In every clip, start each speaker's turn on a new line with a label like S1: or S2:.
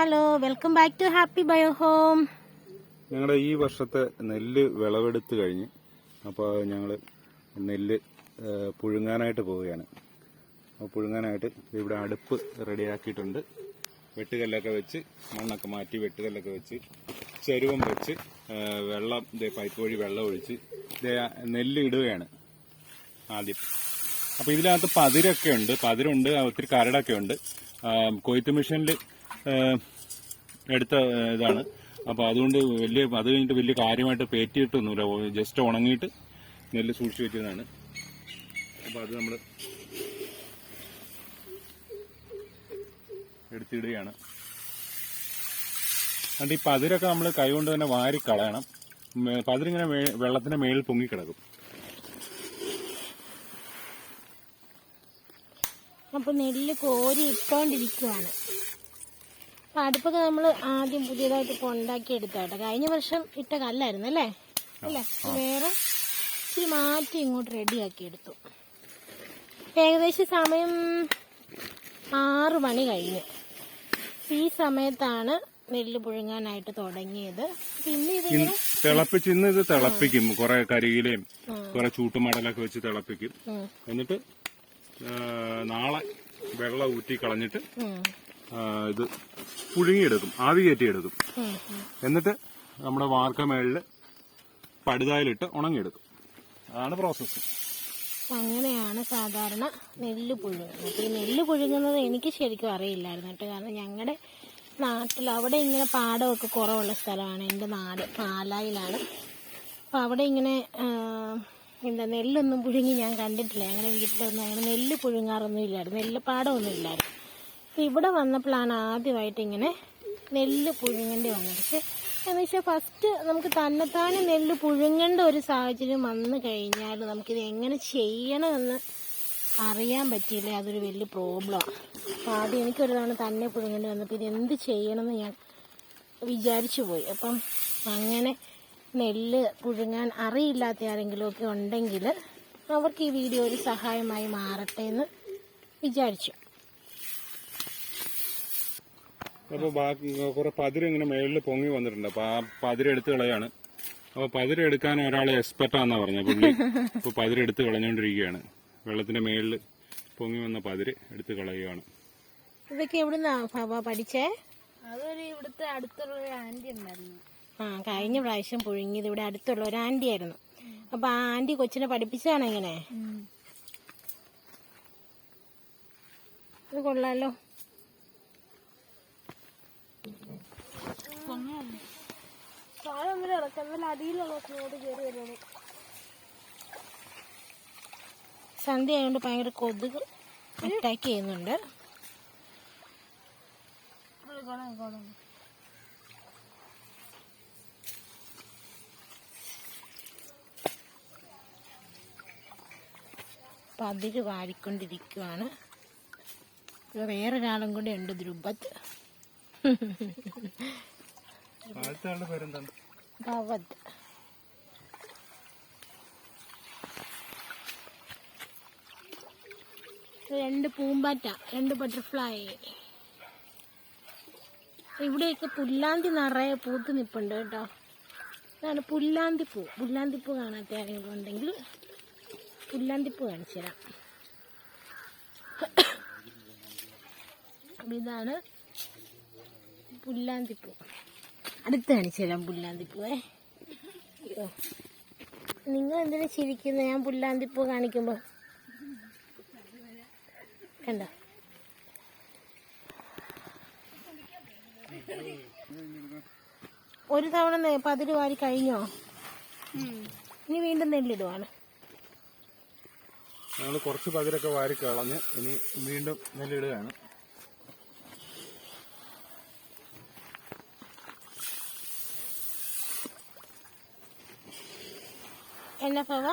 S1: Hello welcome back to Happy Bio Home
S2: ഞങ്ങളുടെ ഈ വർഷത്തെ നെല്ല് വിളവെടുത്ത് കഴിഞ്ഞ് അപ്പോൾ ഞങ്ങൾ നെല്ല് പുഴുങ്ങാനായിട്ട് പോവുകയാണ്. അപ്പോൾ പുഴുങ്ങാനായിട്ട് ഇവിടെ അടുപ്പ് റെഡിയാക്കിയിട്ടുണ്ട്. വെട്ടുകല്ലൊക്കെ വെച്ച് മണ്ണൊക്കെ മാറ്റി വെട്ടുകല്ലൊക്കെ വെച്ച് ചരുവം വെച്ച് വെള്ളം പൈപ്പ് വഴി വെള്ളം ഒഴിച്ച് നെല്ല് ഇടുകയാണ് ആദ്യം. അപ്പോൾ ഇതിനകത്ത് പതിരൊക്കെ ഉണ്ട്. പതിരുണ്ട് ഒത്തിരി കരടൊക്കെ ഉണ്ട്. കൊയ്ത്ത് മെഷീനിൽ എടുത്ത ഇതാണ്. അപ്പോൾ അതുകൊണ്ട് വലിയ അത് കഴിഞ്ഞിട്ട് വലിയ കാര്യമായിട്ട് പേറ്റിയിട്ടൊന്നുമില്ല. ജസ്റ്റ് ഉണങ്ങിയിട്ട് നെല്ല് സൂക്ഷിച്ചു വെച്ചതാണ്. അപ്പോൾ അത് നമ്മൾ എടുത്തിടുകയാണ്. അതുകൊണ്ട് ഈ പതിരൊക്കെ നമ്മൾ കൈകൊണ്ട് തന്നെ വാരി കളയണം. പതിരിങ്ങനെ വെള്ളത്തിന്റെ മേളിൽ പൊങ്ങിക്കിടക്കും.
S1: അപ്പൊ നെല്ല് കോരി ഇട്ടോണ്ടിരിക്കുവാണ്. അപ്പൊ അടുപ്പൊക്കെ നമ്മൾ ആദ്യം പുതിയതായിട്ട് ഇപ്പൊ ഉണ്ടാക്കി എടുത്താട്ടോ കഴിഞ്ഞ വർഷം ഇട്ട കല്ലായിരുന്നു അല്ലേ? അല്ലേ? വേറെ ഇച്ചിരി മാറ്റി ഇങ്ങോട്ട് റെഡിയാക്കി എടുത്തു ഏകദേശം സമയം ആറു മണി കഴിഞ്ഞു. ഈ സമയത്താണ് നെല്ല് പുഴുങ്ങാനായിട്ട് തുടങ്ങിയത്. പിന്നെ ഇതിങ്ങനെ
S2: തിളപ്പിച്ച് ഇന്ന് ഇത് തിളപ്പിക്കും. കുറെ കരിയിലയും കുറെ ചൂട്ടുമടലൊക്കെ വെച്ച് തിളപ്പിക്കും. എന്നിട്ട് നാളെ വെള്ളം ഊറ്റി കളഞ്ഞിട്ട് ഇത് പുഴുങ്ങിയെടുക്കും ആവി കയറ്റിയെടുക്കും. എന്നിട്ട് നമ്മുടെ വാർക്ക മേളിൽ പടുതായിലിട്ട് ഉണങ്ങിയെടുക്കും. അതാണ് പ്രോസസ്സ്
S1: അങ്ങനെയാണ് സാധാരണ നെല്ല് പുഴുങ്ങുന്നത്. ഈ നെല്ല് പുഴുങ്ങുന്നത് എനിക്ക് ശരിക്കും അറിയില്ലായിരുന്നു കേട്ടോ. കാരണം ഞങ്ങളുടെ നാട്ടിൽ അവിടെ ഇങ്ങനെ പാടമൊക്കെ കുറവുള്ള സ്ഥലമാണ്. എന്റെ നാട് പാലായിലാണ് അപ്പൊ അവിടെ ഇങ്ങനെ എന്താ നെല്ലൊന്നും പുഴുങ്ങി ഞാൻ കണ്ടിട്ടില്ല. ഞങ്ങളുടെ വീട്ടിലൊന്നും അങ്ങനെ നെല്ല് പുഴുങ്ങാറൊന്നും ഇല്ലായിരുന്നു. നെല്ല് പാടമൊന്നും ഇല്ലായിരുന്നു. ഇവിടെ വന്നപ്പോഴാണ് ആദ്യമായിട്ട് ഇങ്ങനെ നെല്ല് പുഴുങ്ങേണ്ടി വന്നത്. പക്ഷേ എന്ന് വെച്ചാൽ ഫസ്റ്റ് നമുക്ക് തന്നെത്താനെ നെല്ല് പുഴുങ്ങേണ്ട ഒരു സാഹചര്യം വന്നു കഴിഞ്ഞാൽ നമുക്കിത് എങ്ങനെ ചെയ്യണമെന്ന് അറിയാൻ പറ്റിയില്ല? അതൊരു വലിയ പ്രോബ്ലമാണ് അപ്പോൾ ആദ്യം എനിക്കൊരു തവണ തന്നെ പുഴുങ്ങേണ്ടി വന്നപ്പോൾ ഇത് എന്ത് ചെയ്യണമെന്ന് ഞാൻ വിചാരിച്ചു പോയി. അപ്പം അങ്ങനെ നെല്ല് പുഴുങ്ങാൻ അറിയില്ലാത്ത ആരെങ്കിലുമൊക്കെ ഉണ്ടെങ്കിൽ അവർക്ക് ഈ വീഡിയോ ഒരു സഹായമായി മാറട്ടെ എന്ന് വിചാരിച്ചു.
S2: അപ്പൊ ബാക്കി കുറെ പതിര് ഇങ്ങനെ മേളിൽ പൊങ്ങി വന്നിട്ടുണ്ട്. അപ്പൊ ആ പതിര് എടുത്ത് കളയാണ്. അപ്പൊ പതിര് എടുക്കാൻ ഒരാൾ എക്സ്പെർട്ടാന്നാ പറഞ്ഞ പുള്ളി. ഇപ്പൊ പതിര് എടുത്ത് കളഞ്ഞോണ്ടിരിക്കുകയാണ്. വെള്ളത്തിന്റെ മേളിൽ പൊങ്ങി വന്ന പതിര് എടുത്ത് കളയുകയാണ്.
S1: ഇതൊക്കെ എവിടുന്നാ ഭവ പഠിച്ചേ?
S3: അതൊരു ഇവിടുത്തെ അടുത്തുള്ള ഒരു ആന്റി ഉണ്ടായിരുന്നു.
S1: ആ കഴിഞ്ഞ പ്രാവശ്യം പുഴുങ്ങിയത് ഇവിടെ അടുത്തുള്ള ഒരു ആന്റി ആയിരുന്നു. അപ്പൊ ആ ആന്റി കൊച്ചിനെ പഠിപ്പിച്ചാണ് എങ്ങനെ? ഇത് കൊള്ളാലോ.
S3: താഴെ വരെ ഇറക്കാം നല്ല അടിയിലുള്ള സ്നോട് കയറി വരുന്നത്
S1: സന്ധ്യ ആയതുകൊണ്ട് ഭയങ്കര കൊതുക് അറ്റാക്ക് ചെയ്യുന്നുണ്ട്. പതിര് വാരിക്കൊണ്ടിരിക്കുവാണ്. വേറൊരാളും കൂടെ ഉണ്ട് ധ്രുപത്
S2: ആദ്യത്തെ പേരെന്താണ്?
S1: രണ്ട് പൂമ്പാറ്റ രണ്ട് ബട്ടർഫ്ലൈ ഇവിടെയൊക്കെ പുല്ലാന്തി നിറയെ പൂത്ത് നിപ്പുണ്ട് കേട്ടോ. ഇതാണ് പുല്ലാന്തിപ്പൂ പുല്ലാന്തിപ്പൂ കാണാത്ത ആരെങ്കിലും ഉണ്ടെങ്കിൽ പുല്ലാന്തിപ്പൂ കാണിച്ചു തരാം. അപ്പൊ ഇതാണ് പുല്ലാന്തിപ്പൂ അടുത്ത് കാണിച്ചു തരാം പുല്ലാന്തിപ്പൂവേ നിങ്ങൾ എന്തിനാ ചിരിക്കുന്നത് ഞാൻ പുല്ലാന്തിപ്പൂ കാണിക്കുമ്പോൾ കണ്ടോ? ഒരു തവണ പതിരു വാരി കഴിഞ്ഞോ? ഇനി വീണ്ടും നെല്ലിടുവാണ്.
S2: ഞങ്ങൾ കുറച്ച് പതിരൊക്കെ വാരി കളഞ്ഞ് ഇനി വീണ്ടും നെല്ലിടുകയാണ്.
S1: എന്നാ പവ?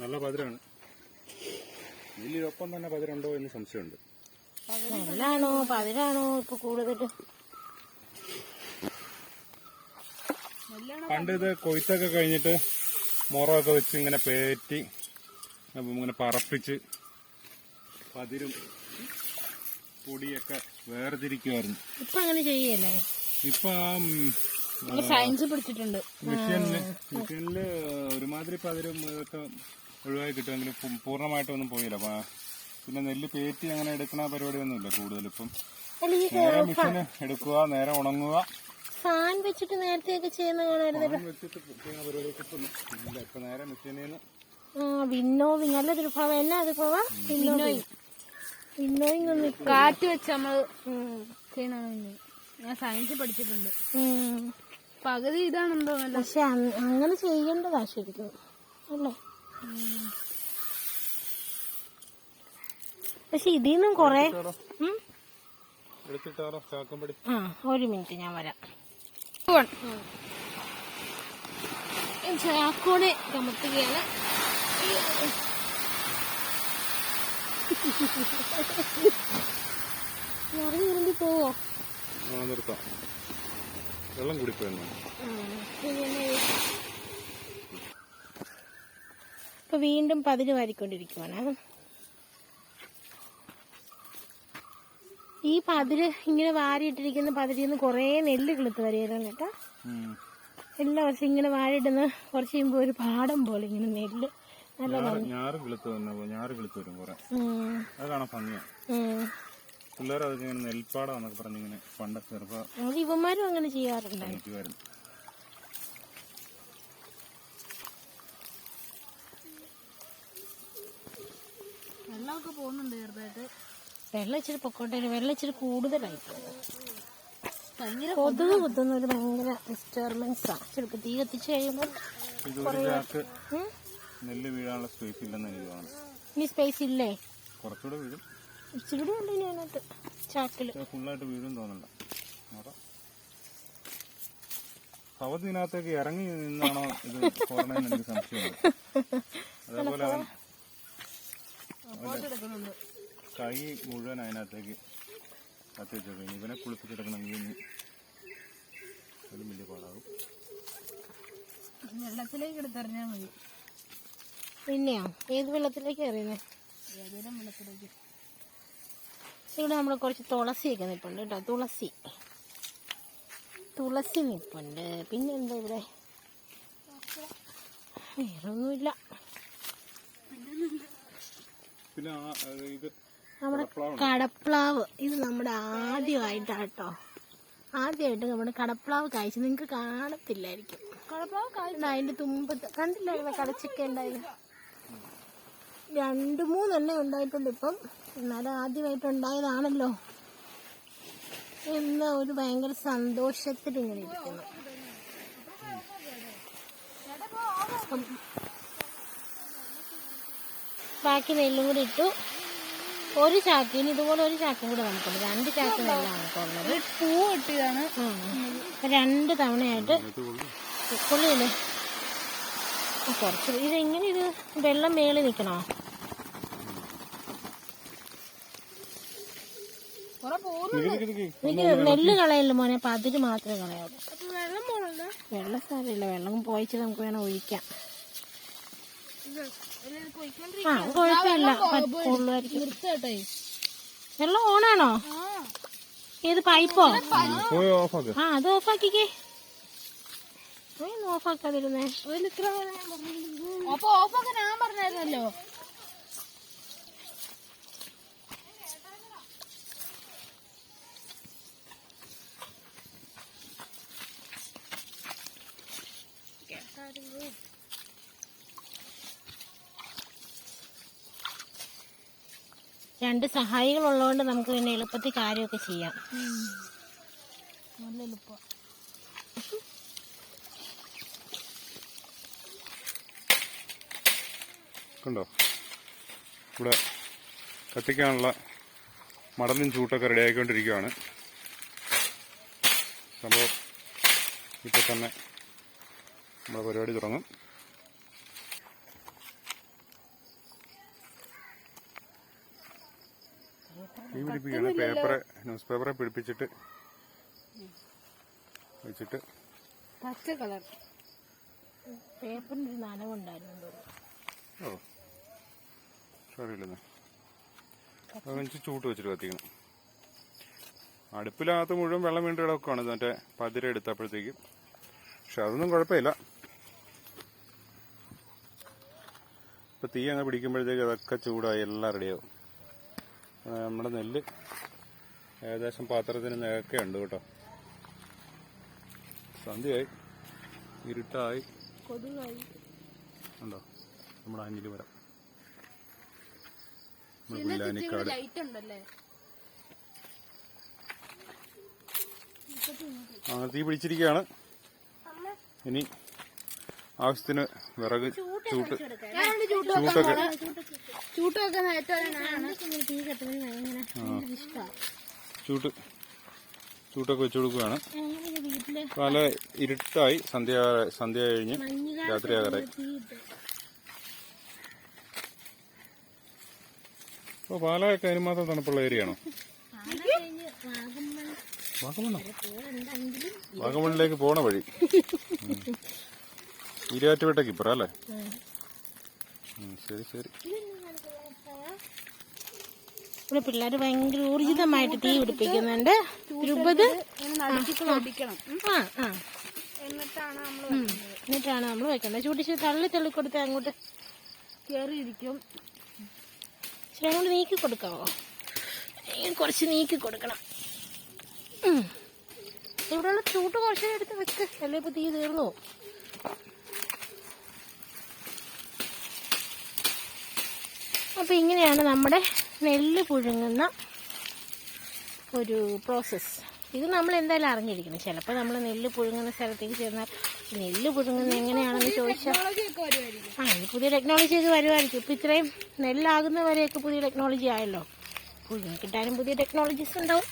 S2: നല്ല പതിരാണ്. നെല്ലിനൊപ്പം തന്നെ പതിരുണ്ടോ എന്ന് സംശയമുണ്ട്.
S1: നല്ലാണോ പതിരാണോ? ഇപ്പൊ കൂടുതൽ
S2: പണ്ട് ഇത് കൊയ്ത്തൊക്കെ കഴിഞ്ഞിട്ട് മുറമൊക്കെ വെച്ച് ഇങ്ങനെ പേറ്റി ഇങ്ങനെ പറപ്പിച്ച് പതിരും പൊടിയൊക്കെ വേർതിരിക്കുമായിരുന്നു
S1: ഇപ്പൊ അങ്ങനെ ചെയ്യല്ലേ?
S2: ഇപ്പൊ ആ
S1: സയൻസ് പിടിച്ചിട്ടുണ്ട്
S2: മെഷീനിൽ മെഷീനിൽ ഒരുമാതിരി പതിരും ഇതൊക്കെ ഒഴിവായി കിട്ടുമെങ്കിലും പൂർണമായിട്ടൊന്നും പോയില്ല. അപ്പൊ പിന്നെ നെല്ല് പേറ്റി അങ്ങനെ എടുക്കണ പരിപാടിയൊന്നുമില്ല കൂടുതലിപ്പം നേരെ മെഷീന് എടുക്കുക നേരെ ഉണങ്ങുക.
S1: ഫാൻ വെച്ചിട്ട് നേരത്തെയൊക്കെ ചെയ്യുന്ന കാണാറുണ്ട്
S2: ഫാൻ വെച്ചിട്ട് ചെയ്യുന്ന
S1: ആ വിന്നോവിങ്. നല്ലൊരു ഭവ എന്നാ അത് ഭവ വിന്നോയിങ്. വിന്നോയിങ് ഒന്ന്
S3: കാറ്റ് വെച്ച് നമ്മൾ ചെയ്യണ ഞാൻ സയൻസ് പഠിച്ചിട്ടുണ്ട്.
S1: ഉം.
S3: പകുതി ഇതാണെന്തോ നല്ല
S1: പക്ഷെ അങ്ങനെ ചെയ്യേണ്ടതാ ശരിക്കും. അല്ലേ? പക്ഷെ ഇതിൽ നിന്നും കൊറേ ആ ഒരു മിനിറ്റ് ഞാൻ വരാം. ചാക്കോടെ കമത്തുകയാണ്. ഇറങ്ങി ഇറങ്ങി പോവോ?
S2: ആ നിർത്താം. വെള്ളം കുടിപ്പോയെന്നു
S1: ഇപ്പൊ വീണ്ടും പതിര് വാരിക്കൊണ്ടിരിക്കുവാണ്. ഈ പതിര് ഇങ്ങനെ വാരിയിട്ടിരിക്കുന്ന പതിരിൽ നിന്ന് കുറേ നെല്ല് കിളുത്ത് വരികയാണ് കേട്ടോ. എല്ലാ വർഷം ഇങ്ങനെ വാരിയിടുന്ന കുറച്ച് കഴിയുമ്പോൾ ഒരു പാടം പോലെ ഇങ്ങനെ നെല്ല്
S2: ഞാറ് കിളുത്ത് ഞാറ് കിളുത്ത് വരും കുറെ.
S1: ഉം,
S2: അത് കാണാൻ. പിള്ളേർ അതൊക്കെ ഇങ്ങനെ നെൽപ്പാടാന്നൊക്കെ പറഞ്ഞിങ്ങനെ ചെറുപ്പം
S1: ഇവന്മാരും
S2: കളിക്കുമായിരുന്നു
S3: വെള്ളമൊക്കെ പോകുന്നുണ്ട് ചെറുതായിട്ട്.
S1: വെള്ളം ഇച്ചിരി പൊക്കോട്ടെ വെള്ളം ഇച്ചിരി കൂടുതലായി ഭയങ്കര കൊതുക് കുത്തുന്ന ഒരു ഭയങ്കര ഡിസ്റ്റർബൻസ് ആണ് ചിലപ്പോൾ തീ കത്തിച്ച് കഴിയുമ്പോൾ
S2: നെല്ല് വീഴാനുള്ള സ്പേസ് ഇല്ലെന്ന് എനിക്ക് തോന്നുന്നു.
S1: ഇനി സ്പേസ് ഇല്ലേ?
S2: കുറച്ചുകൂടെ വീഴും.
S1: ഇച്ചിരി കൂടെ ഉണ്ട് ഇനി അതിനകത്ത്
S2: പക്ഷേ ഫുള്ളായിട്ട് വീഴും തോന്നണ്ട ഇതിനകത്തേക്ക് ഇറങ്ങി നിന്നാണോ ഇത് പോരണേന്ന് എനിക്ക് സംശയമുണ്ട്. അതേപോലെ അവൻ കൈ മുഴുവൻ അതിനകത്തേക്ക് കത്തി വെച്ചേക്കും. ഇനി ഇവനെ കുളിപ്പിച്ചെടുക്കണമെങ്കിൽ ഇനി അതും വലിയ പാടാകും
S3: വെള്ളത്തിലേക്ക് എടുത്തെറിഞ്ഞാൽ മതി.
S1: പിന്നെയോ? ഏത് വെള്ളത്തിലേക്ക് എറിയുന്നത്
S3: ഏതെങ്കിലും വെള്ളത്തിലേക്ക്.
S1: ഇവിടെ നമ്മൾ കുറച്ച് തുളസിയൊക്കെ നിൽപ്പുണ്ട് കേട്ടോ. തുളസി. തുളസി നിൽപ്പുണ്ട് പിന്നെ എന്താ ഇവിടെ? വേറൊന്നുമില്ല.
S2: പിന്നെ ആ ഇത്
S1: നമ്മുടെ കടപ്ലാവ്. ഇത് നമ്മുടെ ആദ്യമായിട്ടാട്ടോ. ആദ്യമായിട്ട് നമ്മുടെ കടപ്ലാവ് കായ്ച്ചു നിങ്ങൾക്ക് കാണത്തില്ലായിരിക്കും. കടപ്ലാവ് കായ്ച്ചു. അതിന്റെ തുമ്പത്ത് കണ്ടില്ലായിരുന്നു കടച്ചൊക്കെ ഉണ്ടായിരുന്നു രണ്ട് മൂന്നെണ്ണേ ഉണ്ടായിട്ടുണ്ട് ഇപ്പം. എന്നാലും ആദ്യമായിട്ട് ഉണ്ടായതാണല്ലോ എന്ന ഒരു ഭയങ്കര സന്തോഷത്തിൽ ഇങ്ങനെ ഇരിക്കുന്നു. ബാക്കി നെല്ലും കൂടി ഇട്ടു. ഒരു ചാക്കിന് ഇതുപോലെ ഒരു ചാക്കും കൂടെ നമുക്കുണ്ട് രണ്ട് ചാക്ക് നെല്ലാണ് ഉള്ളത്
S3: പൂ.
S1: ഇപ്പൊ രണ്ട് തവണയായിട്ട് കൊള്ളില്ലേ കുറച്ച് ഇതെങ്ങനെ ഇത് വെള്ളം മേളിൽ നിൽക്കണോ
S3: കുറെ പോകുന്നു
S2: നിക്ക് നിക്ക് നിക്ക്.
S1: എനിക്ക് നെല്ല് കളയല്ലോ മോനെ? അപ്പൊ അതിന് മാത്രമേ കളയാവൂ.
S3: വെള്ളം
S1: സാരമില്ല. വെള്ളം പോയിച്ച് നമുക്ക് വേണം ഒഴിക്കാം. ആ കുഴപ്പമില്ല. വെള്ളം ഓണാണോ? ഏത് പൈപ്പോ? ആ അത് ഓഫാക്കിക്കേ. ഓഫാക്കാതിരുന്നേ.
S3: അപ്പൊ ഓഫൊക്കെ ഞാൻ പറഞ്ഞായിരുന്നല്ലോ.
S1: രണ്ട് സഹായികൾ ഉള്ളതുകൊണ്ട് നമുക്ക് പിന്നെ എളുപ്പത്തിൽ കാര്യമൊക്കെ ചെയ്യാം.
S3: നല്ല എളുപ്പം.
S2: കണ്ടോ? ഇവിടെ കത്തിക്കാനുള്ള മടലും ചൂട്ടൊക്കെ റെഡിയാക്കിക്കൊണ്ടിരിക്കുകയാണ് സംഭവം ഇപ്പൊ തന്നെ നമ്മുടെ പരിപാടി തുടങ്ങും. തീ പിടിപ്പിക്കുകയാണ്. പേപ്പറ് ന്യൂസ് പേപ്പറെ പിടിപ്പിച്ചിട്ട് വെച്ചിട്ട്.
S3: പച്ച കളർ.
S1: പേപ്പറിന് ഒരു നനവുണ്ടായിരുന്നു
S2: ഓ സാറിയില്ലെന്ന് അത് വെച്ച് ചൂട്ട് വെച്ചിട്ട് കത്തിക്കണം. അടുപ്പിലകത്ത് മുഴുവൻ വെള്ളം വീണ്ടും കിടക്കുകയാണ് മറ്റേ പതിര എടുത്തപ്പോഴത്തേക്കും. പക്ഷെ അതൊന്നും കുഴപ്പമില്ല. ഇപ്പൊ തീ അങ്ങ് പിടിക്കുമ്പോഴത്തേക്ക് അതൊക്കെ ചൂടായി എല്ലാം റെഡിയാവും നമ്മുടെ നെല്ല് ഏകദേശം പാത്രത്തിന് നികക്കെ ഉണ്ട് കേട്ടോ. സന്ധ്യയായി. ഇരുട്ടായി. ഉണ്ടോ? നമ്മുടെ അഞ്ഞിൽ മരം. നമ്മുടെ പുല്ലാനിക്കാട് ആ തീ പിടിച്ചിരിക്കുകയാണ്. ഇനി ആവശ്യത്തിന് വിറക് ചൂട്ട് ചൂട്ടൊക്കെ
S3: ചൂട്ട്
S2: ചൂട്ടൊക്കെ വെച്ചു കൊടുക്കുകയാണ് നല്ല ഇരുട്ടായി സന്ധ്യ സന്ധ്യ കഴിഞ്ഞ് രാത്രിയാകാറായി അപ്പോൾ പാലായൊക്കെ അതിന് മാത്രം തണുപ്പുള്ള ഏരിയ ആണോ? വാഗമണ്ണോ വാഗമണ്ണിലേക്ക് പോണ വഴി. ഉം. ഈരാറ്റുപേട്ടയ്ക്ക് ഇപ്പറ അല്ലേ? ശരി ശരി.
S1: ഇവിടെ പിള്ളേർ ഭയങ്കര ഊർജിതമായിട്ട് തീ പിടിപ്പിക്കുന്നുണ്ട്. ഇരുപത്. ആ ആ.
S3: എന്നിട്ടാണ് നമ്മൾ
S1: വെക്കുന്നത് എന്നിട്ടാണ് നമ്മൾ വെക്കേണ്ടത്. ചൂട്ടിച്ച് തള്ളി തള്ളി കൊടുത്ത് അങ്ങോട്ട്
S3: കയറിയിരിക്കും
S1: പക്ഷെ അങ്ങോട്ട് നീക്കി കൊടുക്കാവോ കുറച്ച് നീക്കി കൊടുക്കണം. ഇവിടെയുള്ള ചൂട്ട് കുറച്ച് എടുത്ത് വെക്ക്. അല്ലേ ഇപ്പൊ തീ തീർന്നു. പോകും. അപ്പൊ ഇങ്ങനെയാണ് നമ്മുടെ നെല്ല് പുഴുങ്ങുന്ന ഒരു പ്രോസസ്സ് ഇത് നമ്മൾ എന്തായാലും അറിഞ്ഞിരിക്കണം. ചിലപ്പോൾ നമ്മൾ നെല്ല് പുഴുങ്ങുന്ന സ്ഥലത്തേക്ക് ചെന്നാൽ നെല്ല് പുഴുങ്ങുന്നത് എങ്ങനെയാണെന്ന് ചോദിച്ചാൽ ആ ഇനി പുതിയ ടെക്നോളജി ഒക്കെ വരുമായിരിക്കും ഇപ്പം ഇത്രയും നെല്ലാകുന്നവരെയൊക്കെ പുതിയ ടെക്നോളജി ആയല്ലോ. പുഴുങ്ങി കിട്ടാനും പുതിയ ടെക്നോളജീസ് ഉണ്ടാവും.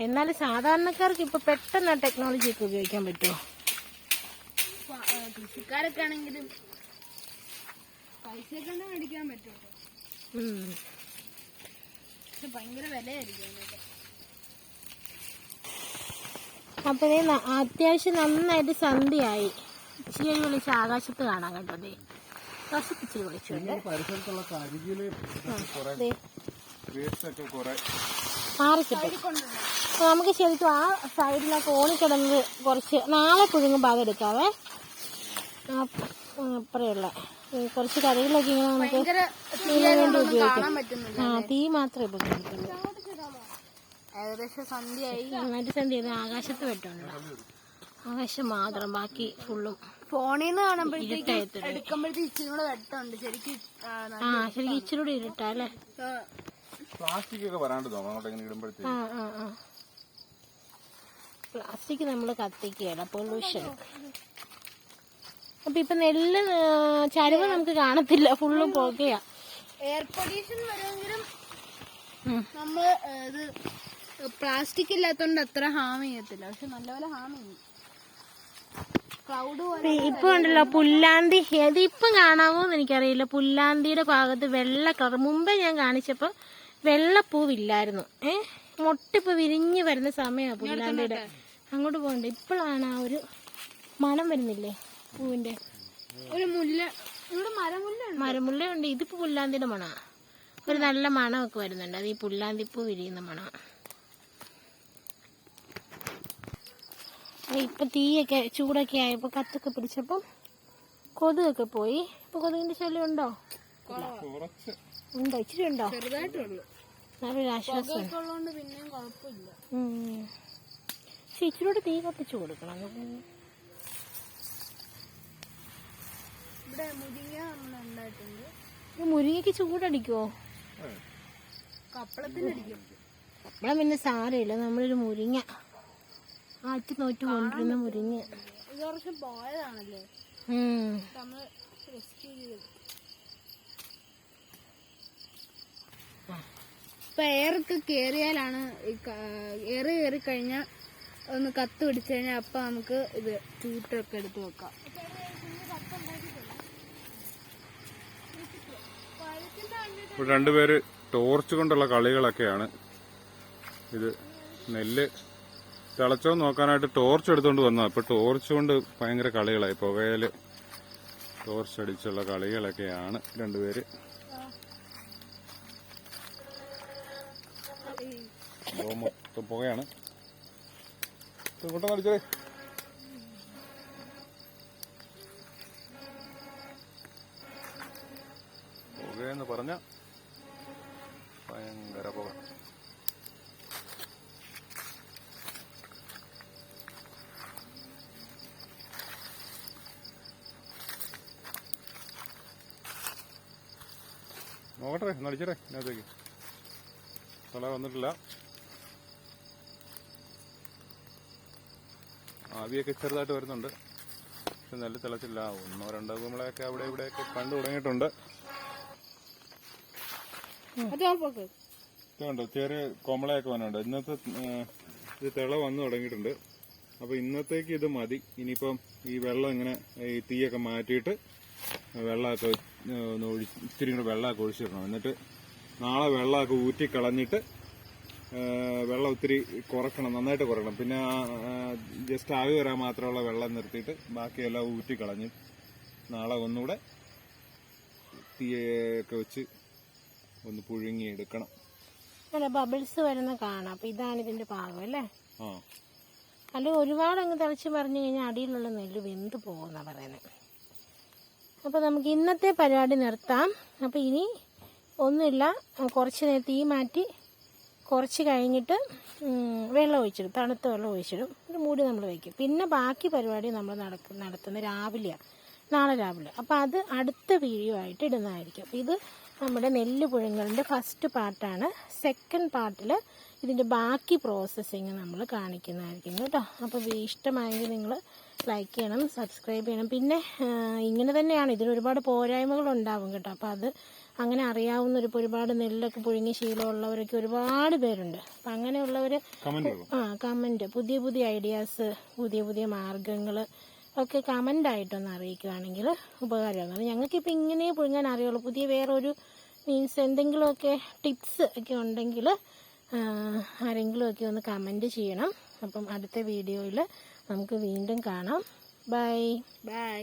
S1: എന്നാലും സാധാരണക്കാർക്ക് ഇപ്പം പെട്ടെന്ന് ആ ടെക്നോളജിയൊക്കെ ഉപയോഗിക്കാൻ പറ്റുമോ
S3: കൃഷിക്കാരൊക്കെ ആണെങ്കിലും പൈസ ഉണ്ടെങ്കിൽ മേടിക്കാൻ പറ്റും. പക്ഷെ ഭയങ്കര വിലയായിരിക്കും
S1: അപ്പൊ അത്യാവശ്യം നന്നായിട്ട് സന്ധ്യയായി. ഇച്ചിരി വിളിച്ച് ആകാശത്ത് കാണാൻ
S2: ഒക്കെ കുറെ
S1: മാറിക്കിട്ടും നമുക്ക് ശരിക്കും ആ സൈഡിലൊക്കെ ഓണിക്കിടന്ന് കുറച്ച് നാളെ പുഴുങ്ങും ഭാഗം ആ, അപ്പറയുള്ള. കുറച്ച് കറികളൊക്കെ ഇങ്ങനെ നമുക്ക്
S3: പറ്റുന്നില്ല
S1: ആ തീ മാത്രമേ ഇപ്പൊ കഴിക്കുള്ളൂ
S3: ഏകദേശം സന്ധ്യയായി.
S1: നന്നായിട്ട് സന്ധ്യ ആകാശത്ത് വെട്ടുണ്ട്. ആകാശം മാത്രം ബാക്കി ഫുള്ളും
S3: ഫോണിൽ നിന്ന് കാണുമ്പോഴത്തേക്ക് എടുക്കുമ്പോഴത്തേക്ക് ഇച്ചിരി കൂടെ വെട്ടമുണ്ട്. ശരിക്കും ആ, ന-
S1: ആ ശരിക്കും ഇച്ചിരി കൂടി ഇരുട്ടാ അല്ലേ?
S2: പ്ലാസ്റ്റിക് ഒക്കെ വരാണ്ട് തോന്നുന്നു അങ്ങോട്ട് ഇങ്ങനെ
S1: ആ ആ ആ. പ്ലാസ്റ്റിക് നമ്മൾ കത്തിക്കുകയാണ് പൊല്യൂഷൻ അപ്പൊ ഇപ്പൊ നെല്ല് ചരിവ് നമുക്ക് കാണത്തില്ല. ഫുള്ള് പോകയാ.
S3: എയർ പൊല്യൂഷൻ വരുമെങ്കിലും നമ്മൾ ഇത് പ്ലാസ്റ്റിക് ഇല്ലാത്തോണ്ട് അത്ര ഹാം ചെയ്യത്തില്ല. പക്ഷെ നല്ലപോലെ ഹാം ചെയ്യും.
S1: ഇപ്പൊ- ഉണ്ടല്ലോ പുല്ലാന്തി ഇതിപ്പം ഇപ്പം കാണാമോന്ന് എനിക്കറിയില്ല. പുല്ലാന്തിയുടെ ഭാഗത്ത് വെള്ള കളർ. മുമ്പേ ഞാൻ കാണിച്ചപ്പോ വെള്ളപ്പൂവില്ലായിരുന്നു. ഏ? മൊട്ടിപ്പോ വിരിഞ്ഞു വരുന്ന സമയമാണ് പുല്ലാന്തിയുടെ അങ്ങോട്ട് പോകണ്ട. ഇപ്പോഴാണ് ആ ഒരു മണം വരുന്നില്ലേ? പൂവിന്റെ.
S3: ഒരു മുല്ല ഇവിടെ മരമുല്ല
S1: മരമുല്ല ഉണ്ട് ഇതിപ്പോ പുല്ലാന്തിയുടെ മണ. ഒരു നല്ല മണമൊക്കെ വരുന്നുണ്ട്. അത് ഈ പുല്ലാന്തിപ്പൂ വിരിയുന്ന മണ. ഇപ്പൊ തീയൊക്കെ ചൂടൊക്കെ ആയപ്പോ കത്തൊക്കെ പിടിച്ചപ്പം കൊതുകൊക്കെ പോയി. ഇപ്പൊ കൊതുകിന്റെ ശല്യം ഉണ്ടോ?
S2: കുറച്ച്.
S1: ഉണ്ടോ? ഇച്ചിരി ഉണ്ടോ? നല്ലൊരു ആശ്വാസം. ഇച്ചിരി കൂടെ തീ കത്തിച്ചു കൊടുക്കണം.
S3: ഇവിടെ മുരിങ്ങ ഉണ്ടായിട്ടുണ്ട്.
S1: ഈ മുരിങ്ങയ്ക്ക് ചൂടടിക്കുവോ?
S3: കപ്പളത്തിനടിക്കും.
S1: നമ്മളെ പിന്നെ സാരമില്ല. നമ്മളൊരു മുരിങ്ങ. ആറ്റി നോറ്റ് കൊണ്ടിരുന്ന മുരിങ്ങ.
S3: ഇത് വർഷം പോയതാണല്ലേ? നമ്മൾ റെസ്ക്യൂ ഇപ്പൊ എയറൊക്കെ കേറിയാലാണ് എയർ കയറി കഴിഞ്ഞാൽ ഒന്ന് കത്ത് പിടിച്ചു കഴിഞ്ഞാൽ അപ്പൊ നമുക്ക് ഇത് ചൂട്ടൊക്കെ എടുത്ത് വെക്കാം.
S2: ഇപ്പോൾ രണ്ടുപേര് ടോർച്ച് കൊണ്ടുള്ള കളികളൊക്കെയാണ്. ഇത് നെല്ല് തിളച്ചോ നോക്കാനായിട്ട് ടോർച്ച് എടുത്തുകൊണ്ട് വന്നതാണ് അപ്പോൾ ടോർച്ച് കൊണ്ട് ഭയങ്കര കളികളായി. പുകയിൽ ടോർച്ച് അടിച്ചുള്ള കളികളൊക്കെയാണ് രണ്ടുപേര്. മൊത്തം പുകയാണ്. ഇങ്ങോട്ടൊന്ന് അടിച്ചേ പുകയെന്ന് പറഞ്ഞാൽ ഭയങ്കര പുക. നോക്കട്ടെ നടിച്ചേ ഇതിനകത്തേക്ക്. തല വന്നിട്ടില്ല. ആവിയൊക്കെ ചെറുതായിട്ട് വരുന്നുണ്ട്. പക്ഷെ നെല്ല് തിളച്ചില്ല. ഒന്നോ രണ്ടോ കുമ്പളൊക്കെ അവിടെ ഇവിടെയൊക്കെ കണ്ടു തുടങ്ങിയിട്ടുണ്ട്. ഇതുണ്ട് ചെറിയ കോമളയൊക്കെ വന്നുണ്ട് ഇന്നത്തെ ഇത് തിള വന്നു തുടങ്ങിയിട്ടുണ്ട്. അപ്പൊ ഇന്നത്തേക്ക് ഇത് മതി. ഇനിയിപ്പം ഈ വെള്ളം ഇങ്ങനെ ഈ തീയൊക്കെ മാറ്റിയിട്ട് വെള്ളമൊക്കെ ഏഹ്, ഒന്ന് ഒഴി ഇത്തിരി കൂടെ വെള്ളമൊക്കെ ഒഴിച്ചിടണം. എന്നിട്ട് നാളെ വെള്ളമൊക്കെ ഊറ്റി കളഞ്ഞിട്ട് വെള്ളം ഒത്തിരി കുറക്കണം നന്നായിട്ട് കുറക്കണം. പിന്നെ ജസ്റ്റ് ആവി വരാൻ മാത്രമുള്ള വെള്ളം നിർത്തിയിട്ട് ബാക്കിയെല്ലാം ഊറ്റി കളഞ്ഞ് നാളെ ഒന്നുകൂടെ തീയൊക്കെ വെച്ച് ഒന്ന് പുഴുങ്ങി എടുക്കണം.
S1: അല്ല ബബിൾസ് വരുന്ന കാണാം. അപ്പൊ ഇതാണ് ഇതിന്റെ പാകം അല്ലേ? അല്ല ഒരുപാട് അങ്ങ് തിളച്ച് പറഞ്ഞു കഴിഞ്ഞാൽ അടിയിലുള്ള നെല്ല് വെന്ത് പോകുന്ന പറയുന്നത് അപ്പോൾ നമുക്ക് ഇന്നത്തെ പരിപാടി നിർത്താം. അപ്പോൾ ഇനി ഒന്നുമില്ല കുറച്ച് നേരം തീ മാറ്റി കുറച്ച് കഴിഞ്ഞിട്ട് വെള്ളം ഒഴിച്ചിടും. തണുത്ത വെള്ളം ഒഴിച്ചിടും. ഒരു മൂടി നമ്മൾ വയ്ക്കും പിന്നെ ബാക്കി പരിപാടി നമ്മൾ നടക്കുന്ന നടത്തുന്ന രാവിലെയാണ് നാളെ രാവിലെ. അപ്പോൾ അത് അടുത്ത വീഡിയോ ആയിട്ട് ഇടുന്നതായിരിക്കും. ഇത് നമ്മുടെ നെല്ല് പുഴുങ്ങലിന്റെ ഫസ്റ്റ് പാർട്ടാണ് സെക്കൻഡ് പാർട്ടിൽ ഇതിന്റെ ബാക്കി പ്രോസസ്സിങ് നമ്മൾ കാണിക്കുന്നതായിരിക്കും കേട്ടോ. അപ്പോൾ ഇഷ്ടമായെങ്കിൽ നിങ്ങൾ ലൈക്ക് ചെയ്യണം സബ്സ്ക്രൈബ് ചെയ്യണം. പിന്നെ ഇങ്ങനെ തന്നെയാണ്. ഇതിന് ഒരുപാട് പോരായ്മകൾ ഉണ്ടാവും കേട്ടോ. അപ്പോൾ അത് അങ്ങനെ അറിയാവുന്ന ഒരു ഒരുപാട് നെല്ലൊക്കെ പുഴുങ്ങി ശീലമുള്ളവരൊക്കെ ഒരുപാട് പേരുണ്ട്. അപ്പം അങ്ങനെയുള്ളവർ ആ കമന്റ് പുതിയ പുതിയ ഐഡിയാസ് പുതിയ പുതിയ മാർഗങ്ങൾ ഒക്കെ കമന്റ് ആയിട്ടൊന്ന് അറിയിക്കുകയാണെങ്കിൽ ഉപകാരമാണ്. ഞങ്ങൾക്കിപ്പോൾ ഇങ്ങനെ പുഴുങ്ങാൻ അറിയുള്ളൂ. പുതിയ വേറൊരു മീൻസ് എന്തെങ്കിലുമൊക്കെ ടിപ്സ് ഒക്കെ ഉണ്ടെങ്കിൽ ആരെങ്കിലുമൊക്കെ ഒന്ന് കമന്റ് ചെയ്യണം. അപ്പം അടുത്ത വീഡിയോയിൽ നമുക്ക് വീണ്ടും കാണാം. ബൈ.
S3: ബൈ.